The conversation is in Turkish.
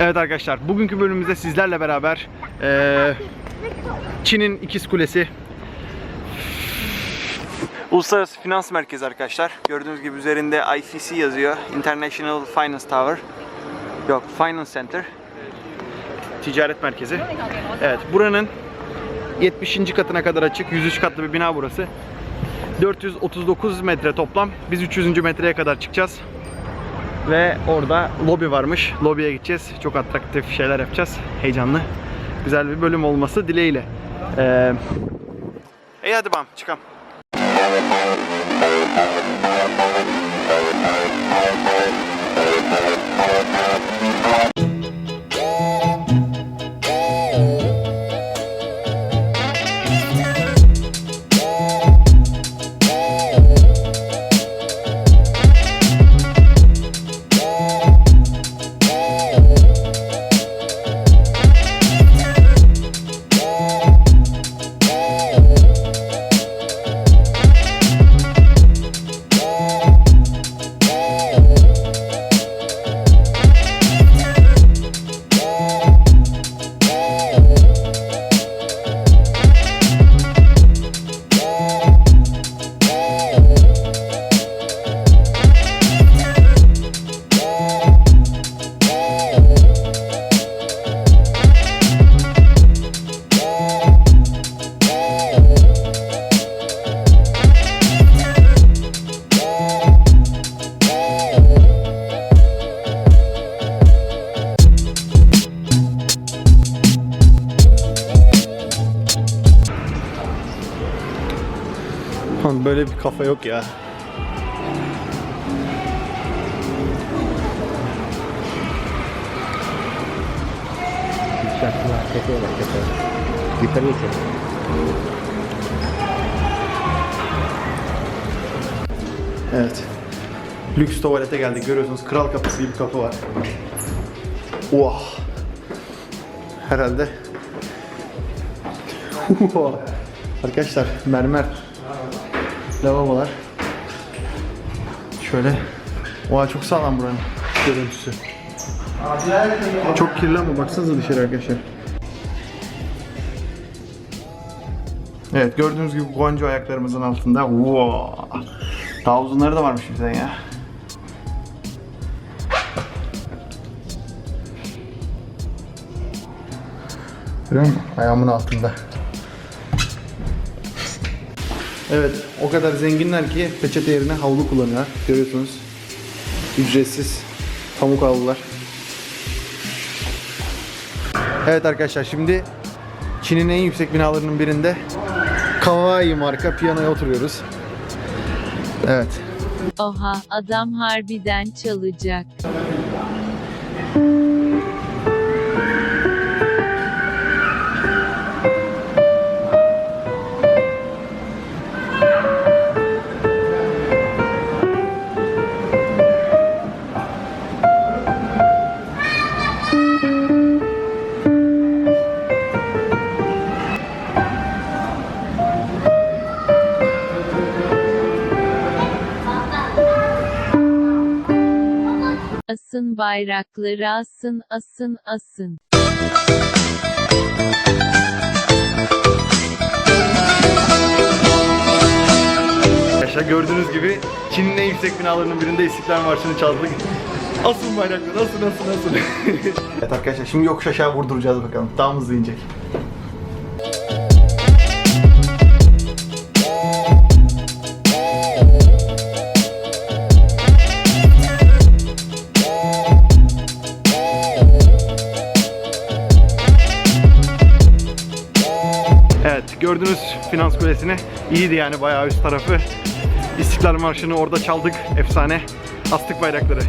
Evet arkadaşlar bugünkü bölümümüzde sizlerle beraber eee, Çin'in ikiz kulesi Uluslararası Finans Merkezi arkadaşlar. Gördüğünüz gibi üzerinde IFC yazıyor. International Finance Tower. Yok, Finance Center. Ticaret merkezi. Evet, buranın 70. katına kadar açık. 103 katlı bir bina burası. 439 metre toplam. Biz 300. metreye kadar çıkacağız. Ve orada lobi varmış. Lobiye gideceğiz. Çok atraktif şeyler yapacağız. Heyecanlı. Güzel bir bölüm olması dileğiyle. Ee... İyi hadi bam çıkalım. Böyle bir kafa yok ya. Şarkılar çekiyorlar çekiyorlar. Yukarıya çek. Evet. Lüks tuvalete geldik. Görüyorsunuz kral kapısı gibi kapı var. Oha. Herhalde. Arkadaşlar mermer lavabolar. Şöyle. Oha çok sağlam buranın görüntüsü. Çok kirli ama baksanıza dışarı arkadaşlar. Evet gördüğünüz gibi guanco ayaklarımızın altında. Wow. Daha uzunları da varmış bizden ya. Görüyor musun? Ayağımın altında. Evet, o kadar zenginler ki peçete yerine havlu kullanıyorlar. Görüyorsunuz. Ücretsiz pamuk havlular. Evet arkadaşlar şimdi Çin'in en yüksek binalarının birinde Kawaii marka piyanoya oturuyoruz. Evet. Oha adam harbiden çalacak. Asın bayrakları asın asın asın. Arkadaşlar gördüğünüz gibi Çin'in en yüksek binalarının birinde İstiklal Marşı'nı çaldık. Asın bayraklar, asın asın asın. evet arkadaşlar şimdi yokuş aşağı vurduracağız bakalım. Daha hızlı inecek. Evet gördüğünüz finans kulesini iyiydi yani bayağı üst tarafı. İstiklal Marşı'nı orada çaldık. Efsane. Astık bayrakları.